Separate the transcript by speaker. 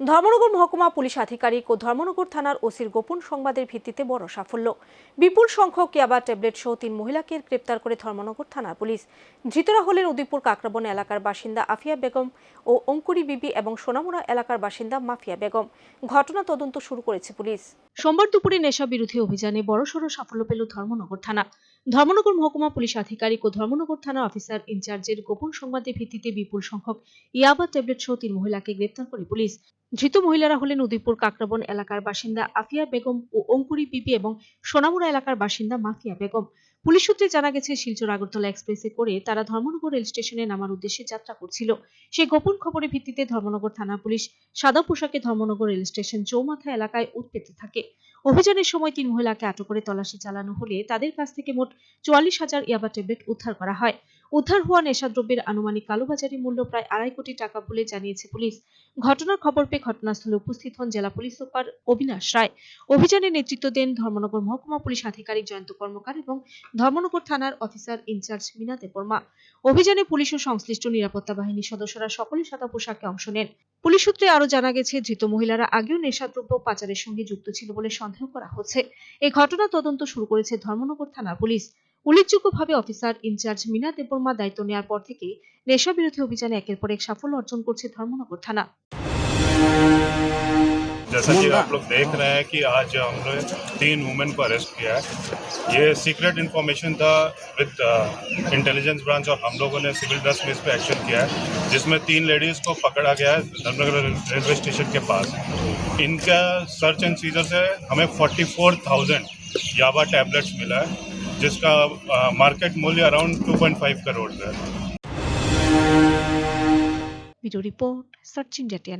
Speaker 1: ধর্মনগর মহকুমা পুলিশ আধিকারিক ও ধর্মনগর থানার ওসির গোপন সংবাদের ভিত্তিতে বড় সাফল্য। বিপুল সংখ্যক ইয়াবা ট্যাবলেট সহ তিন মহিলাকে গ্রেপ্তার করে ধর্মনগর থানার পুলিশ। ধৃতরা হলেন উদয়পুর কাকরাবন এলাকার বাসিন্দা আফিয়া বেগম ও অঙ্কুরি বিবি এবং সোনামুড়া এলাকার বাসিন্দা মাফিয়া বেগম। ঘটনা তদন্ত শুরু করেছে পুলিশ। সোমবার দুপুরে নেশা বিরোধী অভিযানে বড়সড় সাফল্য পেল ধর্মনগর থানা। ধর্মনগর মহকুমা পুলিশ আধিকারিক ও ধর্মনগর থানা অফিসার ইনচার্জের গোপন সংবাদের ভিত্তিতে বিপুল সংখ্যক ইয়াবা ট্যাবলেট সহ তিন মহিলাকে গ্রেপ্তার করে পুলিশ। ধৃত মহিলারা হলেন উদয়পুর কাকরাবন এলাকার বাসিন্দা আফিয়া বেগম ও অঙ্কুরি বিবি এবং সোনামুড়া এলাকার বাসিন্দা মাফিয়া বেগম। পুলিশ সূত্রে জানা গেছে, শিলচর আগরতলা এক্সপ্রেসে করে তারা ধর্মনগর রেল স্টেশনে নামার উদ্দেশ্যে যাত্রা করছিল। সেই গোপন খবরের ভিত্তিতে ধর্মনগর থানা পুলিশ সাদা পোশাকে ধর্মনগর রেল স্টেশন চৌমাথা এলাকায় উৎপেতে থাকে। অভিযানের সময় তিন মহিলাকে আটক করে তল্লাশি চালানো হলে তাদের কাছ থেকে মোট চুয়াল্লিশ হাজার ইয়াবা ট্যাবলেট উদ্ধার করা হয়। উদ্ধার হওয়া নেশাদ্রব্যের আনুমানিক কালোবাজারি মূল্য প্রায় আড়াই কোটি টাকা বলে জানিয়েছে পুলিশ। ঘটনার খবর পেয়ে ঘটনাস্থলে উপস্থিত হন জেলা পুলিশ সুপার অবিনাশ রায়। অভিযানে নেতৃত্ব দেন ধর্মনগর মহকুমা পুলিশ আধিকারিক জয়ন্ত কর্মকার এবং ধর্মনগর থানার অফিসার ইনচার্জ মিনা দেববর্মা অভিযানে পুলিশ ও সংশ্লিষ্ট নিরাপত্তা বাহিনীর সদস্যরা সকলে সাদা পোশাকে অংশ নেন। পুলিশ সূত্রে আরও জানা গেছে, ধৃত মহিলারা আগেও নেশাদ্রব্য পাচারের সঙ্গে যুক্ত ছিল বলে সন্দেহ করা হচ্ছে। এই ঘটনা তদন্ত শুরু করেছে ধর্মনগর থানার পুলিশ। উল্লেখযোগ্যভাবে অফিসার ইনচার্জ মিনা দেববর্মা দায়িত্ব নেওয়ার পর থেকে নেশা বিরোধী অভিযানে একের পর এক সাফল্য অর্জন করছে ধর্মনগর থানা
Speaker 2: जैसा कि आप लोग देख रहे हैं कि आज हमने तीन वुमेन को अरेस्ट किया है ये सीक्रेट इन्फॉर्मेशन था विद इंटेलिजेंस ब्रांच और हम लोगों ने सिविल ड्रेस में इस पर एक्शन किया है जिसमें तीन लेडीज़ को पकड़ा गया है धर्मनगर रेलवे स्टेशन के पास इनका सर्च एंड सीजर से हमें 44,000 याबा टैबलेट्स मिला है जिसका मार्केट मूल्य अराउंड 2.5 करोड़ है।
Speaker 1: करोड़ रिपोर्ट सचिन जटिया